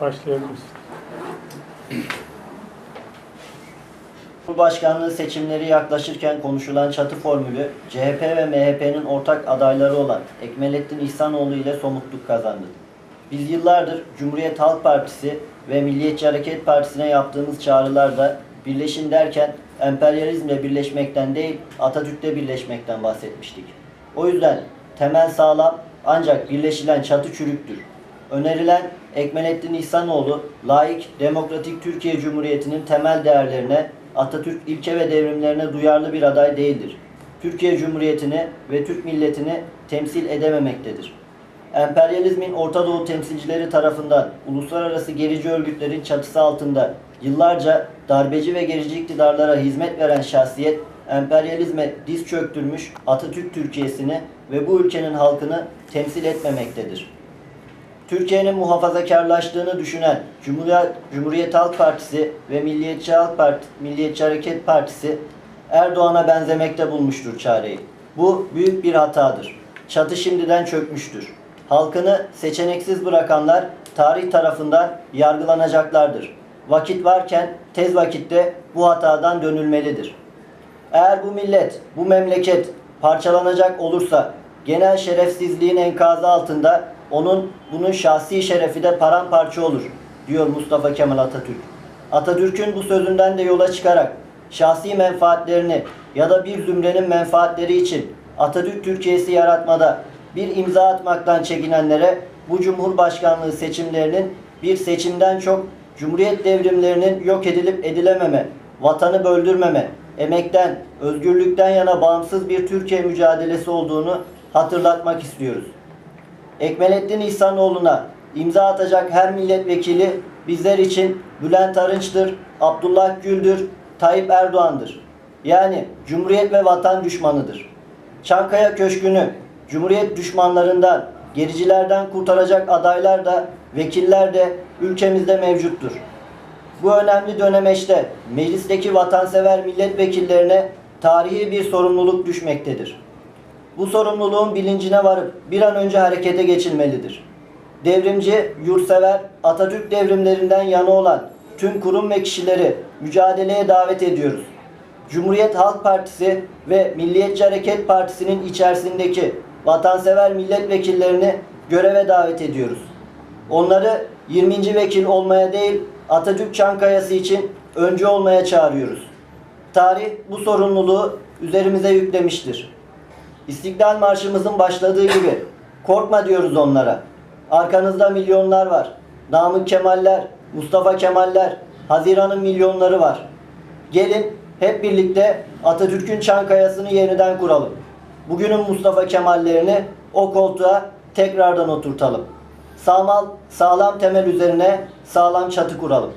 Başlayabiliriz. Cumhurbaşkanlığı seçimleri yaklaşırken konuşulan çatı formülü CHP ve MHP'nin ortak adayları olan Ekmelettin İhsanoğlu ile somutluk kazandı. Biz yıllardır Cumhuriyet Halk Partisi ve Milliyetçi Hareket Partisi'ne yaptığımız çağrılarda birleşin derken emperyalizmle birleşmekten değil Atatürk'le birleşmekten bahsetmiştik. O yüzden temel sağlam ancak birleşilen çatı çürüktür. Önerilen Ekmelettin İhsanoğlu, laik, demokratik Türkiye Cumhuriyeti'nin temel değerlerine, Atatürk ilke ve devrimlerine duyarlı bir aday değildir. Türkiye Cumhuriyeti'ni ve Türk milletini temsil edememektedir. Emperyalizmin Orta Doğu temsilcileri tarafından uluslararası gerici örgütlerin çatısı altında yıllarca darbeci ve gerici iktidarlara hizmet veren şahsiyet emperyalizme diz çöktürmüş Atatürk Türkiye'sini ve bu ülkenin halkını temsil etmemektedir. Türkiye'nin muhafazakarlaştığını düşünen Cumhuriyet, Cumhuriyet Halk Partisi ve Milliyetçi Halk Parti, Milliyetçi Hareket Partisi Erdoğan'a benzemekte bulmuştur çareyi. Bu büyük bir hatadır. Çatı şimdiden çökmüştür. Halkını seçeneksiz bırakanlar tarih tarafından yargılanacaklardır. Vakit varken tez vakitte bu hatadan dönülmelidir. Eğer bu millet, bu memleket parçalanacak olursa genel şerefsizliğin enkazı altında onun bunun şahsi şerefi de paramparça olur diyor Mustafa Kemal Atatürk. Atatürk'ün bu sözünden de yola çıkarak şahsi menfaatlerini ya da bir zümrenin menfaatleri için Atatürk Türkiye'si yaratmada bir imza atmaktan çekinenlere bu Cumhurbaşkanlığı seçimlerinin bir seçimden çok Cumhuriyet devrimlerinin yok edilip edilememe, vatanı böldürmeme, emekten, özgürlükten yana bağımsız bir Türkiye mücadelesi olduğunu hatırlatmak istiyoruz. Ekmelettin İhsanoğlu'na imza atacak her milletvekili bizler için Bülent Arınç'tır, Abdullah Gül'dür, Tayyip Erdoğan'dır. Yani Cumhuriyet ve vatan düşmanıdır. Çankaya Köşkü'nü Cumhuriyet düşmanlarından, gericilerden kurtaracak adaylar da, vekiller de ülkemizde mevcuttur. Bu önemli dönemeçte meclisteki vatansever milletvekillerine tarihi bir sorumluluk düşmektedir. Bu sorumluluğun bilincine varıp bir an önce harekete geçilmelidir. Devrimci, yurtsever, Atatürk devrimlerinden yana olan tüm kurum ve kişileri mücadeleye davet ediyoruz. Cumhuriyet Halk Partisi ve Milliyetçi Hareket Partisi'nin içerisindeki vatansever milletvekillerini göreve davet ediyoruz. Onları 20. vekil olmaya değil Atatürk Çankayası için öncü olmaya çağırıyoruz. Tarih bu sorumluluğu üzerimize yüklemiştir. İstiklal Marşımızın başladığı gibi korkma diyoruz onlara. Arkanızda milyonlar var. Namık Kemaller, Mustafa Kemaller, Haziran'ın milyonları var. Gelin hep birlikte Atatürk'ün Çankayası'nı yeniden kuralım. Bugünün Mustafa Kemallerini o koltuğa tekrardan oturtalım. Sağlam, sağlam temel üzerine sağlam çatı kuralım.